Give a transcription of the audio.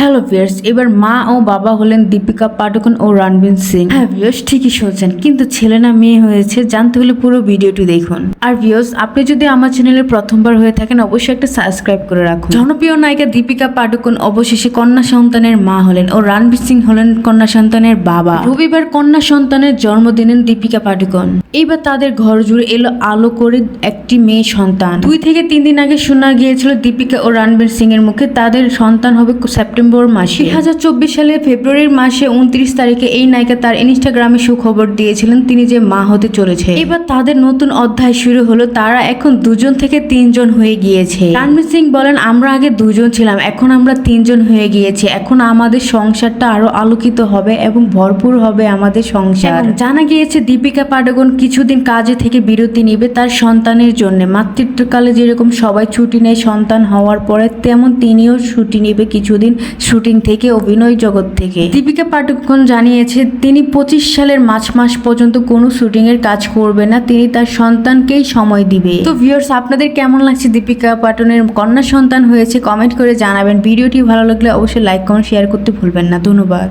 Hello viewers এবার মা ও বাবা হলেন দীপিকা পাডুকোন ও রণবীর সিং। হ্যাঁ ভিয়ার্স ঠিকই শুনছেন, কিন্তু ছেলে না মেয়ে হয়েছে, জানতে হলে পুরো ভিডিওটি দেখুন। আর ভিয়ার্স আপনি যদি আমার চ্যানেলে প্রথমবার হয়ে থাকেন, অবশ্যই একটা সাবস্ক্রাইব করে রাখুন। জনপ্রিয় নায়িকা দীপিকা পাডুকোন অবশেষে কন্যা সন্তানের মা হলেন ও রণবীর সিং হলেন কন্যা সন্তানের বাবা। রবিবার কন্যা সন্তানের জন্ম দিলেন দীপিকা পাডুকোন। এইবার তাদের ঘর জুড়ে এলো আলো করে একটি মেয়ে সন্তান। দুই থেকে তিন দিন আগে শোনা গিয়েছিল দীপিকা ও রণবীর সিং এর মুখে। তাদের সন্তান হবে সেপ্টেম্বর মাসে। দুই হাজার চব্বিশ সালে ফেব্রুয়ারির মাসে উনত্রিশ তারিখে এই নায়িকা তার ইনস্টাগ্রামে সুখবর দিয়েছিলেন, তিনি যে মা হতে চলেছে। এবার তাদের নতুন অধ্যায় শুরু হলো, তারা এখন দুজন থেকে তিনজন হয়ে গিয়েছে। রণবীর সিং বলেন, আমরা আগে দুজন ছিলাম, এখন আমরা তিনজন হয়ে গিয়েছি। এখন আমাদের সংসারটা আরও আলোকিত হবে এবং ভরপুর হবে আমাদের সংসার। জানা গিয়েছে, দীপিকা পাডুকোন কিছুদিন কাজে থেকে বিরতি নেবে তার সন্তানের জন্য। মাতৃত্বকালে যেরকম সবাই ছুটি নেয় সন্তান হওয়ার পরে, তেমন তিনিও ছুটি নেবে কিছুদিন শুটিং থেকে, অভিনয় জগৎ থেকে। দীপিকা পাডুকোন জানিয়েছে, তিনি পঁচিশ সালের মার্চ মাস পর্যন্ত কোনো শুটিং এর কাজ করবে না, তিনি তার সন্তানকেই সময় দিবে। তো ভিউয়ার্স আপনাদের কেমন লাগছে দীপিকা পাটনের কন্যা সন্তান হয়েছে? কমেন্ট করে জানাবেন। ভিডিওটি ভালো লাগলে অবশ্যই লাইক কমেন্ট শেয়ার করতে ভুলবেন না। ধন্যবাদ।